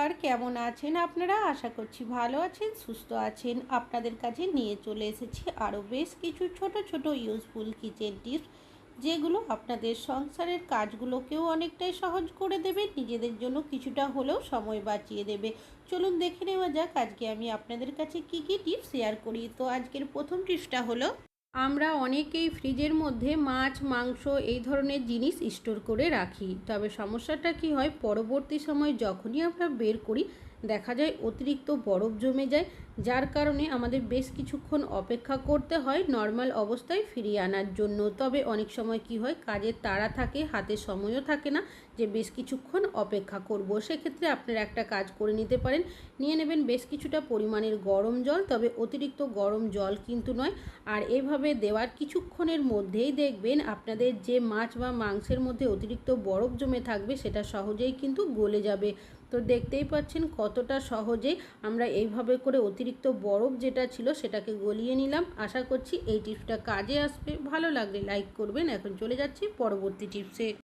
আর কেমন আছেন আপনারা? আশা করছি ভালো আছেন, সুস্থ আছেন। আপনাদের কাছে নিয়ে চলে এসেছি আরও বেশ কিছু ছোট ছোট ইউজফুল কিচেন টিপস যেগুলো আপনাদের সংসারের কাজগুলোকেও অনেকটাই সহজ করে দেবে, নিজেদের জন্য কিছুটা হলেও সময় বাঁচিয়ে দেবে। চলুন দেখে নেওয়া যাক আজকে আমি আপনাদের কাছে কি কি টিপস শেয়ার করি। তো আজকের প্রথম টিপসটা হলো আমরা অনেকেই ফ্রিজের মধ্যে মাছ, মাংস এই ধরনের জিনিস স্টোর করে রাখি। তবে সমস্যাটা কি হয়? পরবর্তী সময় যখনই আমরা বের করি, দেখা যায় অতিরিক্ত বরফ জমে যায় যার কারণে আমাদের বেশ কিছুক্ষণ অপেক্ষা করতে হয় নর্মাল অবস্থায় ফিরিয়ে আনার জন্য। তবে অনেক সময় কি হয় কাজের তাড়া থাকে, হাতে সময়ও থাকে না যে বেশ কিছুক্ষণ অপেক্ষা করব। সেক্ষেত্রে আপনারা একটা কাজ করে নিতে পারেন। নিয়ে নেবেন বেশ কিছুটা পরিমাণের গরম জল, তবে অতিরিক্ত গরম জল কিন্তু নয়। আর এভাবে দেওয়ার কিছুক্ষণের মধ্যেই দেখবেন আপনাদের যে মাছ বা মাংসের মধ্যে অতিরিক্ত বরফ জমে থাকবে, সেটা সহজেই কিন্তু গলে যাবে। তো দেখতেই পাচ্ছেন কতটা সহজেই আমরা এইভাবে করে অতিরিক্ত বরফ যেটা ছিল সেটাকে গলিয়ে নিলাম। আশা করছি এই টিপসটা কাজে আসবে। ভালো লাগলে লাইক করবেন। এখন চলে যাচ্ছি পরবর্তী টিপসে।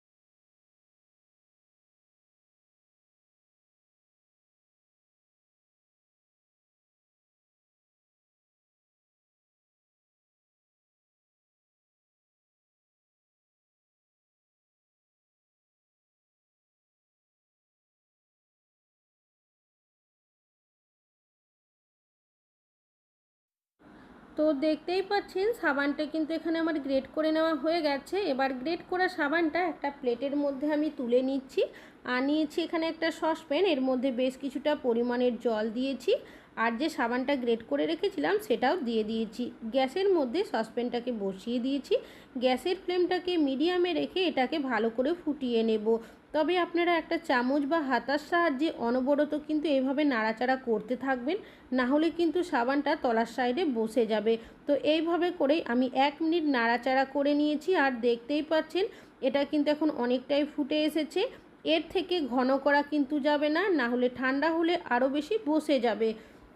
তো দেখতেই পাচ্ছেন, সাবানটা কিন্তু এখানে আমার গ্রেট করে নেওয়া হয়ে গেছে। এবার গ্রেট করা সাবানটা একটা প্লেটের মধ্যে আমি তুলে নিচ্ছি। আর নিয়েছি এখানে একটা সসপ্যান এর মধ্যে বেশ কিছুটা পরিমাণের জল দিয়েছি। আর যে সাবানটা গ্রেট করে রেখেছিলাম, সেটাও দিয়ে দিয়েছি। গ্যাসের মধ্যে সসপ্যানটাকে বসিয়ে দিয়েছি। গ্যাসের ফ্লেমটাকে মিডিয়ামে রেখে এটাকে ভালো করে ফুটিয়ে নেব। তবে আপনারা একটা চামচ বা হাতার সাহায্যে অনবরত কিন্তু এভাবে নাড়াচাড়া করতে থাকবেন, না হলে কিন্তু সাবানটা তলার সাইডে বসে যাবে। তো এইভাবে করেই আমি এক মিনিট নাড়াচাড়া করে নিয়েছি আর দেখতেই পাচ্ছেন, এটা কিন্তু এখন অনেকটাই ফুটে এসেছে। এর থেকে ঘন করা কিন্তু যাবে না না হলে ঠান্ডা হলে আরও বেশি বসে যাবে।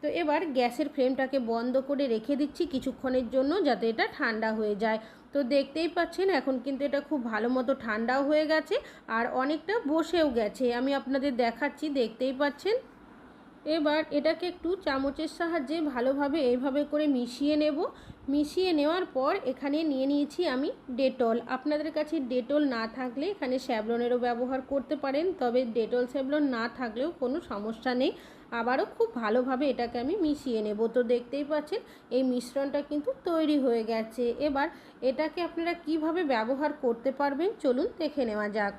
তো এবার গ্যাসের ফ্লেমটাকে বন্ধ করে রেখে দিচ্ছি কিছুক্ষণের জন্য যাতে এটা ঠান্ডা হয়ে যায়। তো দেখতেই পাচ্ছেন, এখন কিন্তু এটা খুব ভালো মতো ঠান্ডাও হয়ে গেছে আর অনেকটা বসেও গেছে। আমি আপনাদের দেখাচ্ছি, দেখতেই পাচ্ছেন। এবার এটাকে একটু চামচের সাহায্যে ভালোভাবে এইভাবে করে মিশিয়ে নেব। মিশিয়ে নেওয়ার পর এখানে নিয়ে নিয়েছি আমি ডেটল। আপনাদের কাছে ডেটল না থাকলে এখানে স্যাবলনেরও ব্যবহার করতে পারেন, তবে ডেটল স্যাবলন না থাকলেও কোনো সমস্যা নেই। আবারও খুব ভালোভাবে এটাকে আমি মিশিয়ে নেব। তো দেখতেই পাচ্ছেন, এই মিশ্রণটা কিন্তু তৈরি হয়ে গেছে। এবার এটাকে আপনারা কীভাবে ব্যবহার করতে পারবেন চলুন দেখে নেওয়া যাক।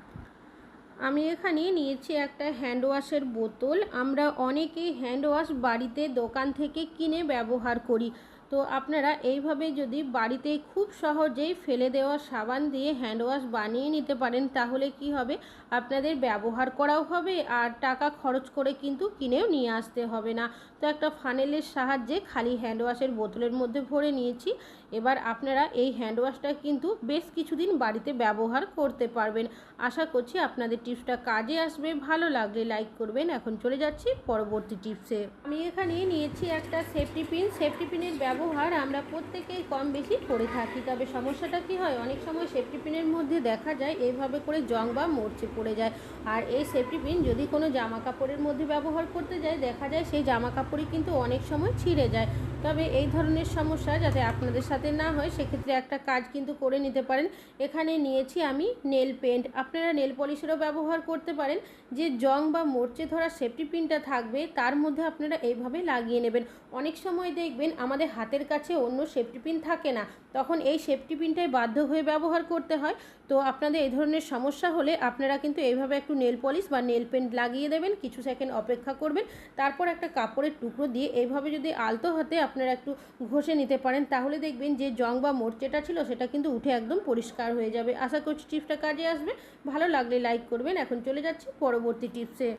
আমি এখানে নিয়েছি একটা হ্যান্ড ওয়াশের বোতল। আমরা অনেকেই হ্যান্ড ওয়াশ বাড়িতে দোকান থেকে কিনে ব্যবহার করি। তো আপনারা এইভাবে যদি বাড়িতে খুব সহজেই ফেলে দেওয়া সাবান দিয়ে হ্যান্ড ওয়াশ বানিয়ে নিতে পারেন, তাহলে কি হবে? আপনাদের ব্যবহার করাও হবে আর টাকা খরচ করে কিন্তু কিনেও নিয়ে আসতে হবে না। তো একটা ফানেলের সাহায্যে খালি হ্যান্ড ওয়াশের বোতলের মধ্যে ভরে নিয়েছি। এবার আপনারা এই হ্যান্ড ওয়াশটা কিন্তু বেশ কিছুদিন বাড়িতে ব্যবহার করতে পারবেন। আশা করছি আপনাদের টিপসটা কাজে আসবে। ভালো লাগলে লাইক করবেন। এখন চলে যাচ্ছি পরবর্তী টিপসে। আমি এখানে নিয়েছি একটা সেফটি পিন সেফটি পিনের ব্যবহার আমরা প্রত্যেকেই কম বেশি করে থাকি। তবে সমস্যাটা কি হয়? অনেক সময় সেফটি পিনের মধ্যে দেখা যায়, এইভাবে করে জং বা মরচে পড়ে যায়। আর এই সেফটি পিন যদি কোনো জামা কাপড়ের মধ্যে ব্যবহার করতে যায়, দেখা যায় সেই জামা কাপড়ই কিন্তু অনেক সময় ছিঁড়ে যায়। তবে এই ধরনের সমস্যা যাতে আপনাদের সাথে না হয়, সেক্ষেত্রে একটা কাজ কিন্তু করে নিতে পারেন। এখানে নিয়েছি আমি নেল পেন্ট আপনারা নেল পলিশেরও ব্যবহার করতে পারেন। যে জং বা মরচে ধরা সেফটি পিনটা থাকবে, তার মধ্যে আপনারা এইভাবে লাগিয়ে নেবেন। অনেক সময় দেখবেন আমাদের হাতের কাছে অন্য সেফটি পিন থাকে না, তখন এই সেফটি পিনটাই বাধ্য হয়ে ব্যবহার করতে হয়। তো আপনাদের এই ধরনের সমস্যা হলে আপনারা কিন্তু এইভাবে একটু নেল পলিশ বা নেল পেন্ট লাগিয়ে দেবেন। কিছু সেকেন্ড অপেক্ষা করবেন। তারপর একটা কাপড়ের টুকরো দিয়ে এইভাবে যদি আলতো হাতে আপনারা একটু ঘষে নিতে পারেন। তাহলে দেখবেন যে জং বা মোর্চেটা ছিল সেটা কিন্তু উঠে একদম পরিষ্কার হয়ে যাবে। আশা করছি টিপসটা কাজে আসবে। ভালো লাগলে লাইক করবেন। এখন চলে যাচ্ছি পরবর্তী টিপসে।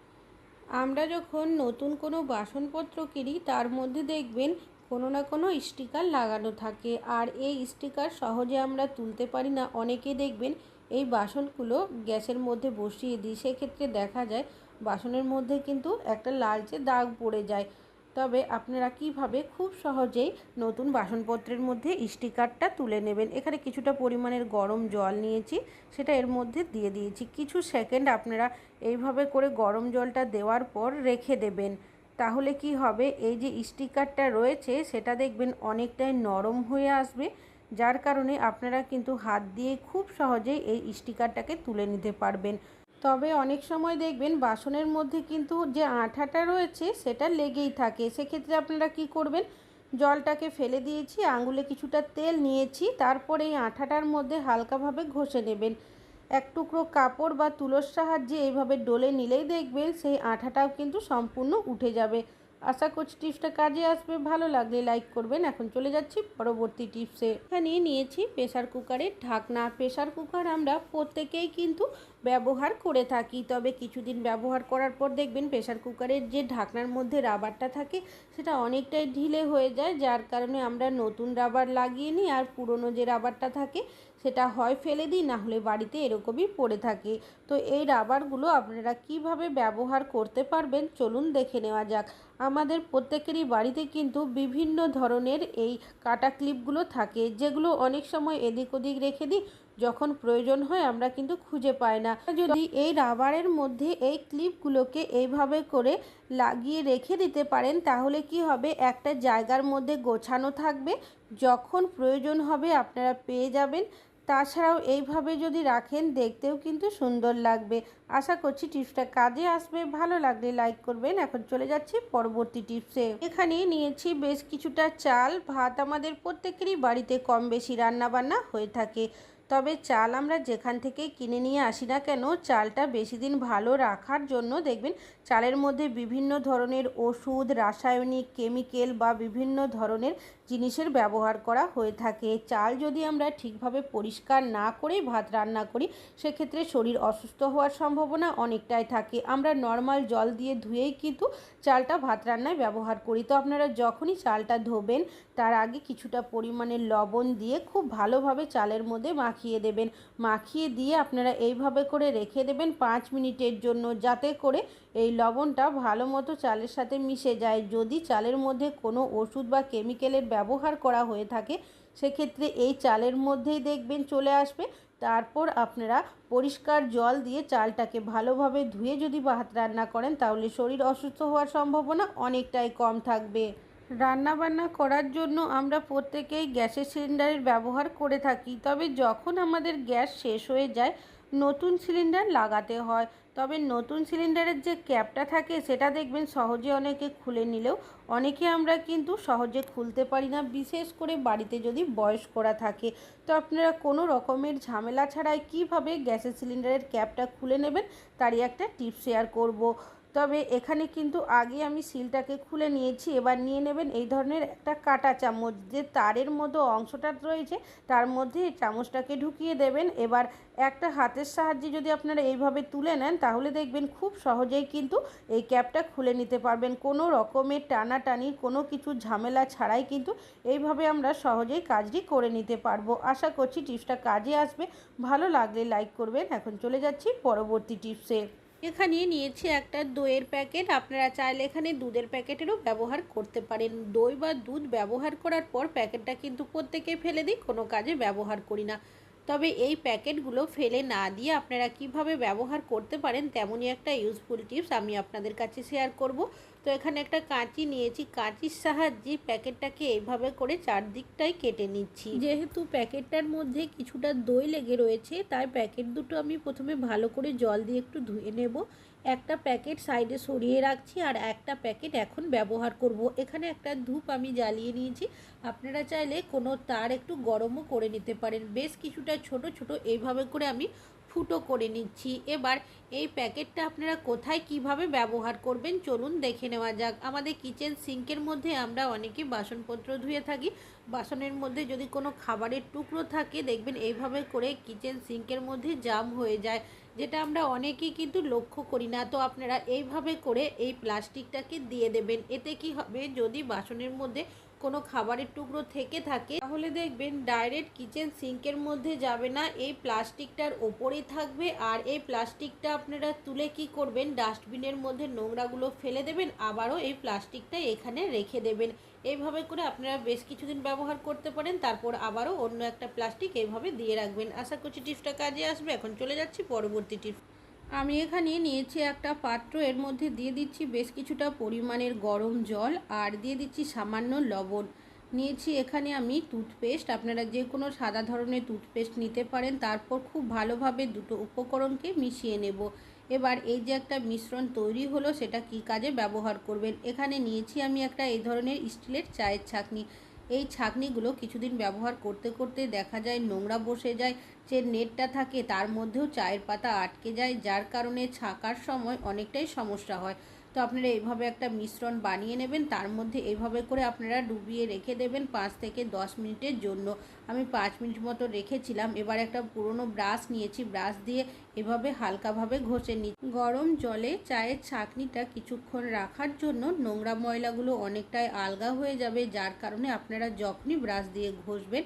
আমরা যখন নতুন কোনো বাসনপত্র কিনি, তার মধ্যে দেখবেন কোনো না কোনো স্টিকার লাগানো থাকে। আর এই স্টিকার সহজে আমরা তুলতে পারি না। অনেকে দেখবেন এই বাসনগুলো গ্যাসের মধ্যে বসিয়ে দিই। সেক্ষেত্রে দেখা যায় বাসনের মধ্যে কিন্তু একটা লালচে দাগ পড়ে যায়। তবে আপনারা কীভাবে খুব সহজেই নতুন বাসনপত্রের মধ্যে স্টিকারটা তুলে নেবেন? এখানে কিছুটা পরিমাণের গরম জল নিয়েছি, সেটা এর মধ্যে দিয়ে দিয়েছি। কিছু সেকেন্ড আপনারা এইভাবে করে গরম জলটা দেওয়ার পর রেখে দেবেন। তাহলে কি হবে? এই যে স্টিকারটা রয়েছে, সেটা দেখবেন অনেকটাই নরম হয়ে আসবে, যার কারণে আপনারা কিন্তু হাত দিয়ে খুব সহজেই এই স্টিকারটাকে তুলে নিতে পারবেন। তবে অনেক সময় দেখবেন বাসনের মধ্যে কিন্তু যে আঠাটা রয়েছে সেটা লেগেই থাকে। সেক্ষেত্রে আপনারা কি করবেন? জলটাকে ফেলে দিয়েছি, আঙুলে কিছুটা তেল নিয়েছি, তারপর এই আঠাটার মধ্যে হালকাভাবে ঘষে নেবেন। এক টুকরো কাপড় বা তুলোর সাহায্যে এইভাবে ডলে নিলেই দেখবেন সেই আঠাটাও কিন্তু সম্পূর্ণ উঠে যাবে। আশা করছি টিপসটা কাজে আসবে, ভালো লাগলে লাইক করবেন। এখন চলে যাচ্ছি পরবর্তী টিপসে। এখানে নিয়েছি প্রেশার কুকারের ঢাকনা। প্রেশার কুকার আমরা প্রত্যেকেই কিন্তু ব্যবহার করে থাকি, তবে কিছুদিন ব্যবহার করার পর দেখবেন প্রেশার কুকারের যে ঢাকনার মধ্যে রাবারটা থাকে, সেটা অনেকটাই ঢিলে হয়ে যায়, যার কারণে আমরা নতুন রাবার লাগিয়ে নিই, আর পুরনো যে রাবারটা থাকে সেটা হয়, ফেলে দিই, না হলে বাড়িতে এরকমই পড়ে থাকে। তো এই রাবারগুলো আপনারা কীভাবে ব্যবহার করতে পারবেন, চলুন দেখে নেওয়া যাক। আমাদের প্রত্যেকেরই বাড়িতে কিন্তু বিভিন্ন ধরনের এই কাটা ক্লিপগুলো থাকে, যেগুলো অনেক সময় এদিক ওদিক রেখে দিই, যখন প্রয়োজন হয় আমরা কিন্তু খুঁজে পাই না। যদি এই রাবারের মধ্যে এই ক্লিপগুলোকে এইভাবে করে লাগিয়ে রেখে দিতে পারেন, তাহলে কি হবে? একটা জায়গার মধ্যে গোছানো থাকবে, যখন প্রয়োজন হবে আপনারা পেয়ে যাবেন। তাছাড়াও এইভাবে যদি রাখেন, দেখতেও কিন্তু সুন্দর লাগবে। আশা করছি টিপসটা কাজে আসবে। ভালো লাগলে লাইক করবেন। এখন চলে যাচ্ছি পরবর্তী টিপসে। এখানে নিয়েছি বেশ কিছুটা চাল। ভাত আমাদের প্রত্যেকেরই বাড়িতে কম বেশি রান্নাবান্না হয়ে থাকে। তবে চাল আমরা যেখান থেকে কিনে নিয়ে আসি না কেন, চালটা বেশি দিন ভালো রাখার জন্য দেখবেন চালের মধ্যে বিভিন্ন ধরনের ওষুধ, রাসায়নিক, কেমিক্যাল বা বিভিন্ন ধরনের জিনিসের ব্যবহার করা হয়ে থাকে। চাল যদি আমরা ঠিকভাবে পরিষ্কার না করেই ভাত রান্না করি, সেক্ষেত্রে শরীর অসুস্থ হওয়ার সম্ভাবনা অনেকটাই থাকে। আমরা নর্মাল জল দিয়ে ধুয়েই কিন্তু চালটা ভাত রান্নায় ব্যবহার করি। তো আপনারা যখনই চালটা ধোবেন, তার আগে কিছুটা পরিমাণে লবণ দিয়ে খুব ভালোভাবে চালের মধ্যে মাখিয়ে দেবেন। মাখিয়ে দিয়ে আপনারা এইভাবে করে রেখে দেবেন পাঁচ মিনিটের জন্য, যাতে করে এই লবণটা ভালো মতো চালের সাথে মিশে যায়। যদি চালের মধ্যে কোনো ওষুধ বা কেমিক্যালের ব্যবহার করা হয়ে থাকে, সেক্ষেত্রে এই চালের মধ্যেই দেখবেন চলে আসবে। তারপর আপনারা পরিষ্কার জল দিয়ে চালটাকে ভালোভাবে ধুয়ে যদি ভাত রান্না করেন, তাহলে শরীর অসুস্থ হওয়ার সম্ভাবনা অনেকটাই কম থাকবে। রান্না বান্না করার জন্য আমরা প্রত্যেকেই গ্যাসের সিলিন্ডারের ব্যবহার করে থাকি। তবে যখন আমাদের গ্যাস শেষ হয়ে যায় নতুন সিলিন্ডার লাগাতে হয়। তবে নতুন সিলিন্ডারের যে ক্যাপটা থাকে, সেটা দেখবেন সহজে অনেকে খুলে নিলেও, অনেকে আমরা কিন্তু সহজে খুলতে পারি না। বিশেষ করে বাড়িতে যদি বয়স্করা থাকে। তো আপনারা কোনো রকমের ঝামেলা ছাড়াই কীভাবে গ্যাসের সিলিন্ডারের ক্যাপটা খুলে নেবেন, তারই একটা টিপ শেয়ার করব। তবে এখানে কিন্তু আগে আমি সিলটাকে খুলে নিয়েছি। এবার নিয়ে নেবেন এই ধরনের একটা কাটা চামচ। যে তারের মতো অংশটা রয়েছে, তার মধ্যে চামচটাকে ঢুকিয়ে দেবেন। এবার একটা হাতের সাহায্যে যদি আপনারা এইভাবে তুলে নেন, তাহলে দেখবেন খুব সহজেই কিন্তু এই ক্যাপটা খুলে নিতে পারবেন। কোনো রকমের টানাটানির কোনো কিছু ঝামেলা ছাড়াই কিন্তু এইভাবে আমরা সহজেই কাজটি করে নিতে পারব। আশা করছি টিপসটা কাজে আসবে। ভালো লাগলে লাইক করবেন। এখন চলে যাচ্ছি পরবর্তী টিপসে। এখানে নিয়েছি একটা দইয়ের প্যাকেট। আপনারা চাইলে এখানে দুধের প্যাকেটেরও ব্যবহার করতে পারেন। দই বা দুধ ব্যবহার করার পর প্যাকেটটা কিন্তু প্রত্যেকে ফেলে দিই, কোনো কাজে ব্যবহার করি না। তবে এই প্যাকেটগুলো ফেলে না দিয়ে আপনারা কীভাবে ব্যবহার করতে পারেন, তেমনই একটা ইউজফুল টিপস আমি আপনাদের কাছে শেয়ার করব। তো এখানে একটা কাঁচি নিয়েছি। কাঁচির সাহায্যে প্যাকেটটাকে এইভাবে করে চারদিকটাই কেটে নিচ্ছি। যেহেতু প্যাকেটটার মধ্যে কিছুটা দই লেগে রয়েছে, তাই প্যাকেট দুটো আমি প্রথমে ভালো করে জল দিয়ে একটু ধুয়ে নেব। একটা প্যাকেট সাইডে সরিয়ে রাখছি আর একটা প্যাকেট এখন ব্যবহার করব। এখানে একটা ধূপ আমি জ্বালিয়ে নিয়েছি। আপনারা চাইলে কোনো তার একটু গরমও করে নিতে পারেন। বেশ কিছুটা ছোট ছোট এইভাবে করে আমি ফুটো করে নিচ্ছি। এবার এই প্যাকেটটা আপনারা কোথায় কীভাবে ব্যবহার করবেন চলুন দেখে নেওয়া যাক। আমাদের কিচেন সিঙ্কের মধ্যে আমরা অনেকে বাসনপত্র ধুয়ে থাকি। বাসনের মধ্যে যদি কোনো খাবারের টুকরো থাকে, দেখবেন এইভাবে করে কিচেন সিঙ্কের মধ্যে জাম হয়ে যায়, যেটা আমরা অনেকেই কিন্তু লক্ষ্য করি না। তো আপনারা এইভাবে করে এই প্লাস্টিকটাকে দিয়ে দেবেন। এতে কি হবে? যদি বাসনের মধ্যে কোনো খাবারের টুকরো থেকে থাকে, তাহলে দেখবেন ডাইরেক্ট কিচেন সিঙ্কের মধ্যে যাবে না, এই প্লাস্টিকটার ওপরেই থাকবে। আর এই প্লাস্টিকটা আপনারা তুলে কি করবেন? ডাস্টবিনের মধ্যে নোংরাগুলো ফেলে দেবেন, আবারও এই প্লাস্টিকটা এখানে রেখে দেবেন। এইভাবে করে আপনারা বেশ কিছুদিন ব্যবহার করতে পারেন, তারপর আবারও অন্য একটা প্লাস্টিক এইভাবে দিয়ে রাখবেন। আশা করছি টিপসটা কাজে আসবে। এখন চলে যাচ্ছি পরবর্তী টিপস। আমি এখানে নিয়েছি একটা পাত্র, এর মধ্যে দিয়ে দিচ্ছি বেশ কিছুটা পরিমাণের গরম জল আর দিয়ে দিচ্ছি সামান্য লবণ। নিয়েছি এখানে আমি টুথপেস্ট, আপনারা যে কোনো সাদা ধরনের টুথপেস্ট নিতে পারেন, তারপর খুব ভালোভাবে দুটো উপকরণকে মিশিয়ে নেব। এবার এই যে একটা মিশ্রণ তৈরি হলো, সেটা কি কাজে ব্যবহার করবেন? এখানে নিয়েছি আমি একটা এই ধরনের স্টিলের চায়ের ছাঁকনি। এই ছাঁকনিগুলো কিছুদিন ব্যবহার করতে করতে দেখা যায় নোংরা বসে যায়, যে নেটটা থাকে তার মধ্যেও চায়ের পাতা আটকে যায়, যার কারণে ছাঁকার সময় অনেকটাই সমস্যা হয়। তো আপনারা এইভাবে একটা মিশ্রণ বানিয়ে নেবেন, তার মধ্যে এইভাবে করে আপনারা ডুবিয়ে রেখে দেবেন পাঁচ থেকে দশ মিনিটের জন্য। আমি পাঁচ মিনিট মতো রেখেছিলাম, এবার একটা পুরনো ব্রাশ নিয়েছি, ব্রাশ দিয়ে এভাবে হালকাভাবে ঘষে নিই গরম জলে চায়ের ছাঁকনিটা কিছুক্ষণ রাখার জন্য নোংরা ময়লাগুলো অনেকটাই আলগা হয়ে যাবে, যার কারণে আপনারা যখনই ব্রাশ দিয়ে ঘষবেন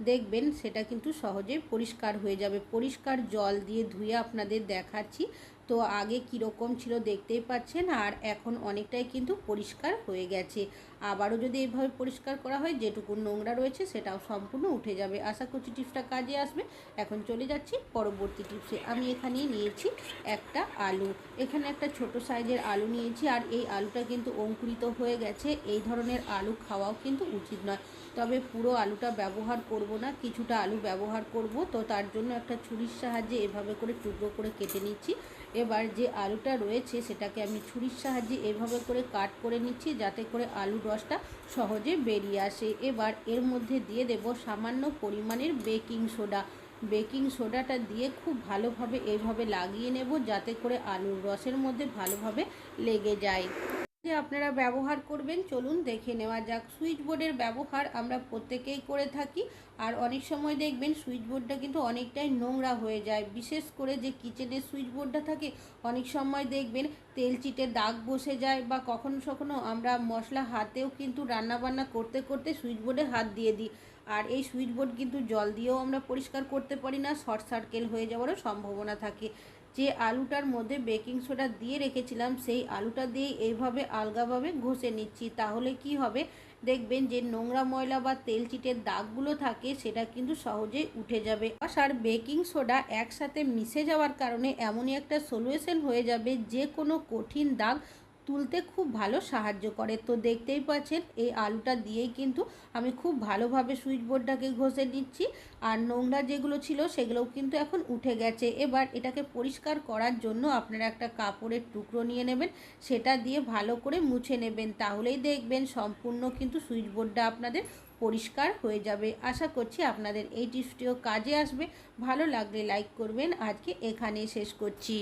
দেখবেন সেটা কিন্তু সহজে পরিষ্কার হয়ে যাবে। পরিষ্কার জল দিয়ে ধুয়ে আপনাদের দেখাচ্ছি। তো আগে কীরকম ছিল দেখতেই পাচ্ছেন আর এখন অনেকটাই কিন্তু পরিষ্কার হয়ে গেছে। আবারও যদি এইভাবে পরিষ্কার করা হয়, যেটুকু নোংরা রয়েছে সেটাও সম্পূর্ণ উঠে যাবে। আশা করছি টিপসটা কাজে আসবে। এখন চলে যাচ্ছি পরবর্তী টিপসে। আমি এখানে নিয়েছি একটা আলু। এখানে একটা ছোট সাইজের আলু নিয়েছি আর এই আলুটা কিন্তু অঙ্কুরিত হয়ে গেছে। এই ধরনের আলু খাওয়াও কিন্তু উচিত নয়। তবে পুরো আলুটা ব্যবহার করব না, কিছুটা আলু ব্যবহার করব। তো তার জন্য একটা ছুরির সাহায্যে এভাবে করে টুকরো করে কেটে নিচ্ছি। এবার যে আলুটা রয়েছে সেটাকে আমি ছুরির সাহায্যে এভাবে করে কাট করে নিচ্ছি যাতে করে আলু রসটা সহজে বেরিয়ে আসে। এবার এর মধ্যে দিয়ে দেব সামান্য পরিমাণের বেকিং সোডা। বেকিং সোডাটা দিয়ে খুব ভালোভাবে এইভাবে লাগিয়ে নেব যাতে করে আলুর রসের মধ্যে ভালোভাবে লেগে যায়। যে আপনারা ব্যবহার করবেন, চলুন দেখে নেওয়া যাক। সুইচ বোর্ডের ব্যবহার আমরা প্রত্যেকেই করে থাকি। আর অনেক সময় দেখবেন সুইচ বোর্ডটা কিন্তু অনেকটাই নোংরা হয়ে যায়। বিশেষ করে যে কিচেনের সুইচ বোর্ডটা থাকে, অনেক সময় দেখবেন তেল চিটে দাগ বসে যায় বা কখনো কখনো আমরা মশলা হাতেও কিন্তু রান্নাবান্না করতে করতে সুইচ বোর্ডে হাত দিয়ে দিই। আর এই সুইচ বোর্ড কিন্তু জল দিয়েও আমরা পরিষ্কার করতে পারি না, শর্ট সার্কেল হয়ে যাওয়ারও সম্ভাবনা থাকে। যে আলুটার মধ্যে বেকিং সোডা দিয়ে রেখেছিলাম, সেই আলুটা দিয়ে এইভাবে আলগাভাবে ঘষে নিচ্ছি। তাহলে কি হবে? দেখবেন যে নোংরা ময়লা বা তেল চিটের দাগগুলো থাকে, সেটা কিন্তু সহজেই উঠে যাবে। আর বেকিং সোডা একসাথে মিশে যাওয়ার কারণে এমনই একটা সলিউশন হয়ে যাবে, যে কোনো কঠিন দাগ তুলতে খুব ভালো সাহায্য করে। তো দেখতেই পাচ্ছেন, এই আলুটা দিয়েই কিন্তু আমি খুব ভালোভাবে সুইচ বোর্ডটাকে ঘষে নিচ্ছি। আর নোংরা যেগুলো ছিল সেগুলোও কিন্তু এখন উঠে গেছে। এবার এটাকে পরিষ্কার করার জন্য আপনারা একটা কাপড়ের টুকরো নিয়ে নেবেন, সেটা দিয়ে ভালো করে মুছে নেবেন। তাহলেই দেখবেন সম্পূর্ণ কিন্তু সুইচ বোর্ডটা আপনাদের পরিষ্কার হয়ে যাবে। আশা করছি আপনাদের এই টিপসটিও কাজে আসবে। ভালো লাগলে লাইক করবেন। আজকে এখানেই শেষ করছি।